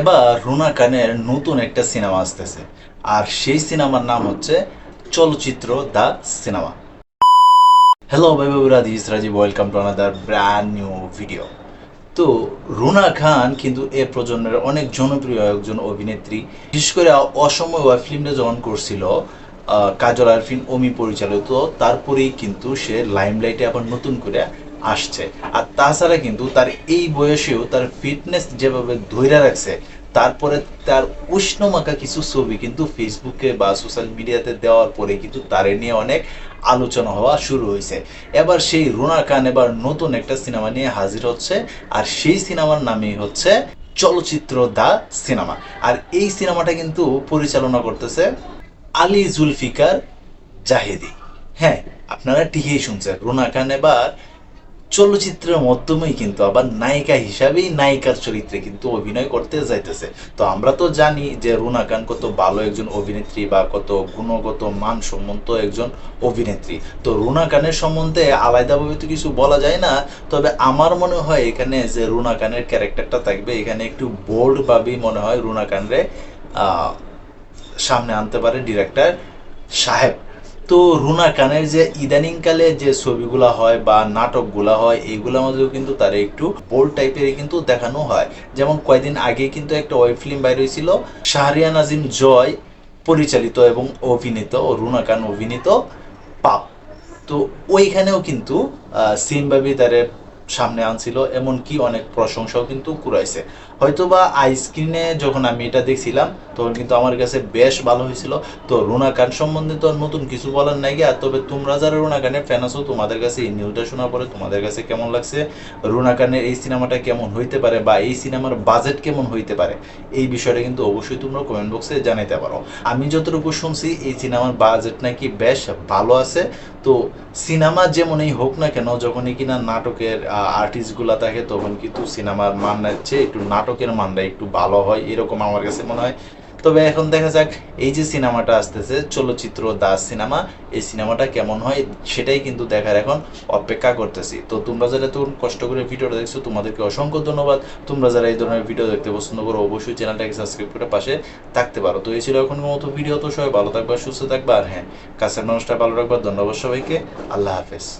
এবার রুনা খানের নতুন একটা সিনেমা আসতেছে। আর সেই সিনেমার নাম হচ্ছে চলচ্চিত্র দ্য সিনেমা। হ্যালো ভাই বাবুরা this Rajib welcome to another brand new video তো রুনা খান কিন্তু এ প্রজন্মের অনেক জনপ্রিয় একজন অভিনেত্রী। বিশেষ করে অসময় ওয়াই ফিল্মটা যখন করছিল কাজল আরফিন অমি পরিচালিত, তারপরেই কিন্তু সে লাইমলাইটে আবার নতুন করে আসছে। আর তাছাড়া কিন্তু তার এই বয়সেও তার ফিটনেস যেভাবে ধৈর্য রাখছে, তারপরে তার উষ্ণমাখা কিছু ছবি কিন্তু ফেসবুকে বা সোশ্যাল মিডিয়াতে দেওয়ার পরে কিন্তু তারে নিয়ে অনেক আলোচনা হওয়া শুরু হয়েছে এবার সেই রুনা খান এবার নতুন একটা সিনেমা নিয়ে হাজির হচ্ছে, আর সেই সিনেমার নামই হচ্ছে চলচ্চিত্র দা সিনেমা। আর এই সিনেমাটা কিন্তু পরিচালনা করতেছে আলী জুলফিকার জাহেদি। হ্যাঁ আপনারা ঠিকই শুনছেন, রুনা খান এবার চলচ্চিত্রের মাধ্যমেই কিন্তু আবার নায়িকা হিসাবেই নায়িকার চরিত্রে কিন্তু অভিনয় করতে যাইতেছে। তো আমরা তো জানি যে রুনা খান কত ভালো একজন অভিনেত্রী বা কত গুণগত মান মানসম্মত একজন অভিনেত্রী। তো রুনা খানের সম্বন্ধে আলাদাভাবে তো কিছু বলা যায় না, তবে আমার মনে হয় এখানে যে রুনা খানের ক্যারেক্টারটা থাকবে, এখানে একটু বোল্ড ভাবেই মনে হয় রুনা খানরে সামনে আনতে পারে ডিরেক্টর সাহেব। তো রুনা খানের যে ইদানিংকালে যে ছবিগুলো হয় বা নাটকগুলা হয় এইগুলোর মধ্যেও কিন্তু তার একটু বোল্ড টাইপের কিন্তু দেখানো হয়। যেমন কয়েকদিন আগে কিন্তু একটা ওয়েব ফিল্ম বাইর হয়েছিল শাহরিয়া নাজিম জয় পরিচালিত এবং অভিনীত, রুনা খান অভিনীত পাপ। তো ওইখানেও কিন্তু সেমভাবে তারে সামনে আনছিল, এমনকি অনেক প্রশংসাও কিন্তু কুড়াইছে। হয়তোবা আইস্ক্রিনে যখন আমি এটা দেখছিলাম, তখন কিন্তু আমার কাছে বেশ ভালো হয়েছিল। তো রুনা খান সম্বন্ধে তো নতুন কিছু বলার নাই গিয়া, তবে তোমরা যারা রুনা খানের ফ্যান আছো, তোমাদের কাছে এই নিউজটা শোনার পরে তোমাদের কাছে কেমন লাগছে? রুনা খানের এই সিনেমাটা কেমন হইতে পারে বা এই সিনেমার বাজেট কেমন হইতে পারে? এই বিষয়টা কিন্তু অবশ্যই তোমরা কমেন্ট বক্সে জানাইতে পারো। আমি যতটুকু শুনছি, এই সিনেমার বাজেট নাকি বেশ ভালো আছে। তো সিনেমা যেমনই হোক না কেন, যখনই কিনা নাটকের আর্টিস্টগুলা থাকে, তখন কিন্তু সিনেমার মান চেয়ে একটু নাটকের মানটা একটু ভালো হয়, এরকম আমার কাছে মনে হয়। তবে এখন দেখা যাক, এই যে সিনেমাটা আসতেছে, চলচ্চিত্র দাস সিনেমা, এই সিনেমাটা কেমন হয় সেটাই কিন্তু দেখার এখন অপেক্ষা করতেছি। তো তোমরা যারা তখন কষ্ট করে ভিডিওটা দেখছ, তোমাদেরকে অসংখ্য ধন্যবাদ। তোমরা যারা এই ধরনের ভিডিও দেখতে পছন্দ করো, অবশ্যই চ্যানেলটাকে সাবস্ক্রাইব করে পাশে থাকতে পারো। তো এই ছিল এখন মতো ভিডিও। তো সবাই ভালো থাকবা, সুস্থ থাকবা। আর হ্যাঁ কাছের মানুষটা ভালো রাখবা। ধন্যবাদ সবাইকে। আল্লাহ হাফেজ।